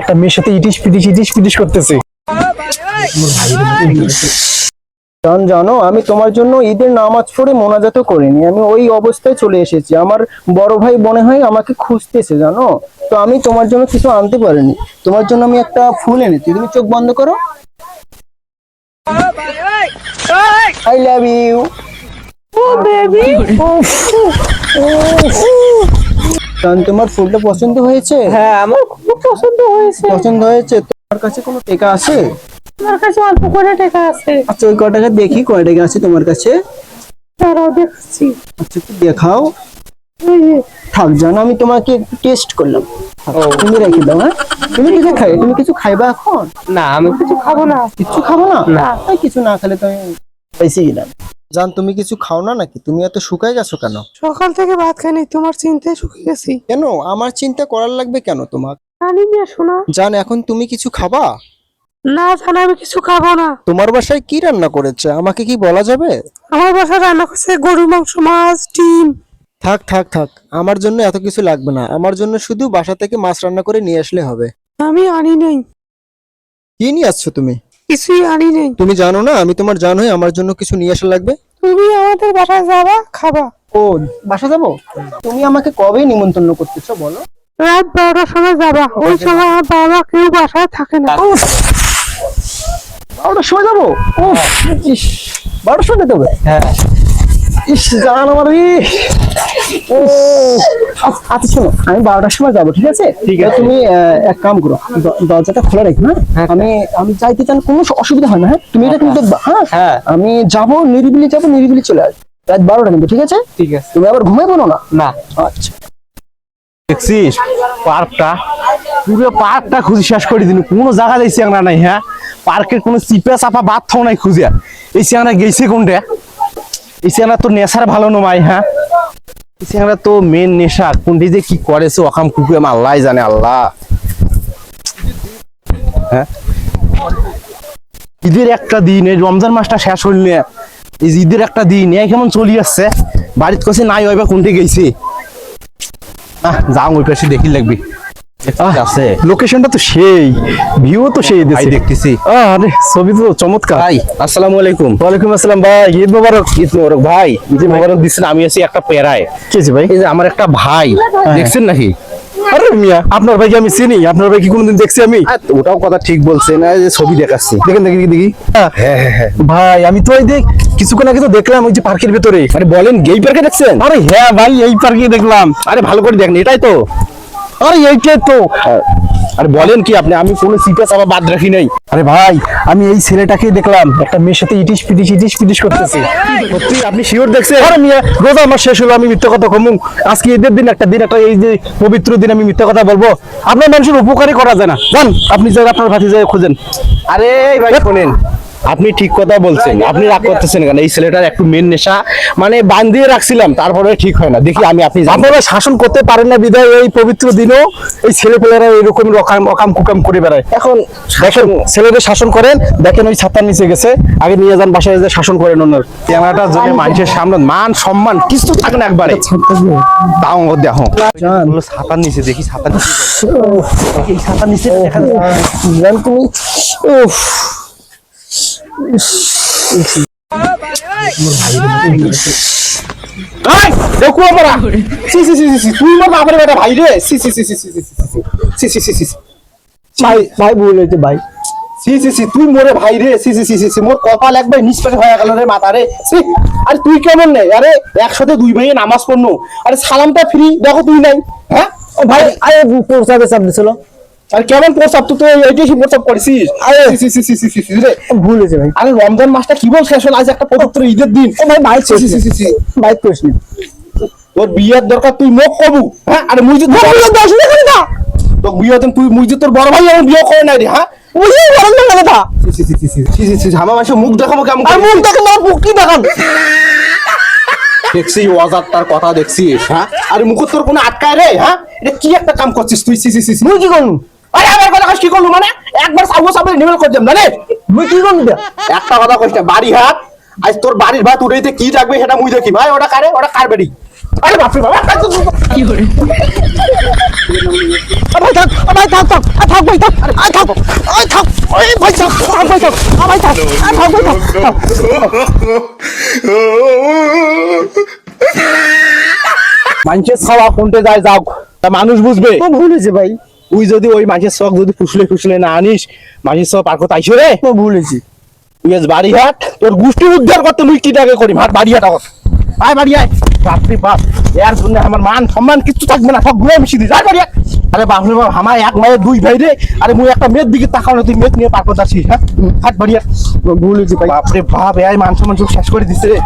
একটা মেয়ের সাথে ইটিস পিটিস ইটিস পিটিস করতেছে। জান জানো আমি তোমার জন্য ঈদের নামাজ পড়ে মোনাজাত করিনি। আমি ওই অবস্থায় চলে এসেছি। আমার বড় ভাই মনে হয় আমাকে খুঁজতেছে জানো? তো আমি তোমার জন্য কিছু আনতে পারিনি। তোমার জন্য আমি একটা ফুল এনেছি। তুমি চোখ বন্ধ করো। আই লাভ ইউ জান তোমার ফুলটা পছন্দ হয়েছে? হ্যাঁ আমার খুব পছন্দ হয়েছে। পছন্দ হয়েছে? তোমার কাছে কোনো টেকা আছে? আমার কাছে অল্প করে টাকা আছে। আচ্ছা ওই কটাকা দেখি কয় টাকা আছে তোমার কাছে? তারাও দেখছি। আচ্ছা একটু দেখাও। থাক জানো আমি তোমাকে একটু টেস্ট করলাম। তুমি রেখে দাও হ্যাঁ? তুমি কিছু খাই তুমি কিছু খাইবা এখন? না আমি কিছু খাব না। কিছু খাব না? না। কিছু না খেলে তো আমি পাইছি গেলাম। জান তুমি কিছু খাও না নাকি? তুমি এত শুকাই গেছো কেন? সকাল থেকে ভাত খাই খাইনি তোমার চিন্তায় শুকিয়ে গেছি। কেন? আমার চিন্তা করার লাগবে কেন তোমার? জানি না শোনা। জান এখন তুমি কিছু খাবা? না জানা আমি কিছু খাব না। তোমার বাসায় কি রান্না করেছে? আমাকে কি বলা যাবে? আমার বাসায় রান্না করছে গরুর মাংস মাছ ডিম। থাক থাক থাক। আমার জন্য এত কিছু লাগবে না। আমার জন্য শুধু বাসা থেকে মাছ রান্না করে নিয়ে আসলে হবে। আমি আনি নাই। কি নিয়ে আসছো তুমি? কিছুই আনি নেই। তুমি জানো না আমি তোমার জান হয়ে আমার জন্য কিছু নিয়ে আসা লাগবে? তুমি আমাদের বাসায় যাবা খাবা। ও বাসা যাব? তুমি আমাকে কবে নিমন্ত্রণ করতেছো বলো। রাত বারোটার সময় যাবা। ওই সময় আমার বাবা কেউ বাসায় থাকে না। বারোটার সময় যাব? ও বারোটার সময় যেতে হবে? ইস জান ও আচ্ছা, শোনো আমি বারোটার সময় যাব ঠিক আছে? ঠিক আছে। তুমি এক কাম করো দরজাটা খোলা রেখো হ্যাঁ? আমি আমি যাইতে চান কোনো অসুবিধা হয় না হ্যাঁ? তুমি এটা কিন্তু দেখবা হ্যাঁ? হ্যাঁ। আমি যাব নিরিবিলি যাব নিরিবিলি চলে আসব। রাত বারোটা কিন্তু ঠিক আছে? ঠিক আছে। তুমি আবার ঘুমাই বলো না? না। আচ্ছা। দেখছিস? পার্কটা। পুরো পার্কটা খুঁজে শেষ করে দিন কোনো জায়গা এই চিয়াংরা নাই হ্যাঁ? পার্কের কোনো চিপা চাপা বাদ থাও নাই খুঁজে। এই চিয়াংরা গেছে কোনটা? চিয়াংরা তো নেশার ভালো নয় হ্যাঁ? চিয়াংরা তো মেন নেশা। কোনটি যে কি করেছে কুকুর আমার আল্লাহ জানে, আল্লাহ। হ্যাঁ? ঈদের একটা দিন, এই রমজান মাসটা শেষ হইল এই ঈদের একটা দিন এই কেমন চলি আসছে? বাড়িতে কছে নাই ওইবার কোনটি গেছে আহ, যাও, ওই পাশে দেখি লাগবি। আছে। লোকেশনটা তো সেই ভিউ তো সেই ভাই দেখতেছি। আরে ছবি তো চমৎকার। ভাই আসসালামু আলাইকুম। ওয়ালাইকুম আসসালাম ভাই ঈদ মোবারক। ঈদ মোবারক। ভাই ঈদ মোবারক। দিচ্ছেন আমি আছি একটা পেরায় কি ভাই? এই যে আমার একটা ভাই দেখছেন নাকি? আরে মিয়া আপনার ভাইকে আমি চিনি আপনার ভাই কি কোনোদিন দেখছি আমি? ওটাও কথা ঠিক বলছেন এই যে ছবি দেখাচ্ছি। দেখেন দেখি দেখি। হ্যাঁ হ্যাঁ হ্যাঁ ভাই আমি তো ওই দেখ কিছুক্ষণ আগে তো দেখলাম ওই যে পার্কের ভেতরে। আরে বলেন গেই পার্কে দেখছেন? আরে হ্যাঁ ভাই এই পার্কে দেখলাম। আরে ভালো করে দেখেন এটাই তো। আরে এইটাই তো। আরে বলেন কি আপনি আমি কোনো বাদ রাখি নাই। আরে ভাই আমি এই ছেলেটাকে দেখলাম একটা মেয়ের সাথে ইটিস পিটিস ইটিস পিটিস করতেছে। সত্যি আপনি শিওর দেখছেন? আরে মিয়া রোজা আমার শেষ হলো আমি মিথ্যা কথা কমু। আজকে ঈদের দিন একটা দিন একটা এই যে পবিত্র দিন আমি মিথ্যা কথা বলব। আপনার মানুষের উপকারই করা যায় না। জান আপনি যাই আপনার ভাতি যাই খুঁজেন। আরে ভাই শোনেন। আপনি ঠিক কথা বলছেন। আপনি রাগ করতেছেন কেন? এই ছেলেটার একটু মেন নেশা মানে বান্ধিয়ে রাখছিলাম তারপরে ঠিক হয় না। দেখি আমি আপনি আপনারা শাসন করতে পারেন না বিদায় এই পবিত্র দিনও এই ছেলে পেলেরা এরকম রকাম অকাম কুকাম করে বেড়ায়। এখন দেখেন ছেলেদের শাসন করেন দেখেন ওই ছাতার নিচে গেছে আগে নিয়ে যান বাসায় যে শাসন করেন ওনার। ক্যামেরাটা যদি মানুষের সামনে মান সম্মান কিছু থাকে না একবারে। তাও ও দেখো ছাতার নিচে দেখি ছাতার নিচে এই ছাতার নিচে দেখা যায়। তুই ভাই রে সি সি ভাই ভাই ভাই মোরে ভাই কপাল একবার মাথা রে সি আরে তুই কেমন নেই আরে একসাথে দুই ভাইয়ে নামাজ পড়নো আরে সালামটা ফ্রি দেখো তুই নাই হ্যাঁ ভাই আরে প্রসাদে চাপ দিছিল আর কেমন প্রস্তাব তুই তো এইটাই কি প্রস্তাব করেছিস আরে সি সি সি সি সি রে ভুল হয়েছে ভাই আরে রমজান মাসটা কি বল শেষ হল আজ একটা পবিত্র ঈদের দিন ও ভাই বাইক সি সি সি বাইক করিস না তোর বিয়ের দরকার তুই মোক কবু হ্যাঁ আরে মুই যদি বিয়ের না তো বিয়ে তুই মুই তোর বড় ভাই আমার বিয়ে করে নাই রে হ্যাঁ বুঝলি বড় না সি সি সি সি সি সি মাসে মুখ দেখাবো কেমন আর মুখ না মুখ কি দেখাবো দেখছি ওয়াজার তার কথা দেখছিস হ্যাঁ আরে মুখ তোর কোনো আটকায় রে হ্যাঁ এটা কি একটা কাম করছিস তুই সি সি সি মুই আরে আমার কথা কি করলু মানে? একবার সাবু সাবু নিমেল করে দিলাম জানিস? মুই কি করুন একটা কথা কইছ না বাড়ি হাত আজ তোর বাড়ির ভাত উঠাইতে কি থাকবে সেটা মুই দেখি। ভাই ওটা কারে? ওটা কার বাড়ি? আরে বাপরে বাবা কি করে ভাই থাক আ, ভাই থাক থাক আ, থাক ভাই থাক আ, থাক আ, থাক ওই ভাই থাক থাক ভাই থাক আ, ভাই থাক আ, থাক ভাই থাক থাক। মানুষের খাওয়া কোনটে যায় যাও তা মানুষ বুঝবে? ও ভুল হয়েছে ভাই। তুই যদি ওই মাছের শখ যদি ফুসলে ফুসলে না আনিস মাছের শখ পার্ক তাইছো রে? ও ভুল হয়েছে। তুই আজ বাড়ি হাট তোর গোষ্ঠী উদ্ধার করতে মুই কি টাকা করি? হাট বাড়ি হাট আয় বাড়ি আয় বাপরে বাপ এর জন্য আমার মান সম্মান কিচ্ছু থাকবে না সব ঘুরে মিশি দিস। আয় বাড়ি। আরে বাপ আমার এক মায়ের দুই ভাই রে। আরে মুই একটা মেয়ের দিকে তাকাও না তুই মেয়ের নিয়ে পার্ক করতে আসিস হ্যাঁ? হাট বাড়ি হাট ও ভুল হয়েছে ভাই। বাপরে বাপ এই মান সম্মান সব শেষ করে দিছে রে।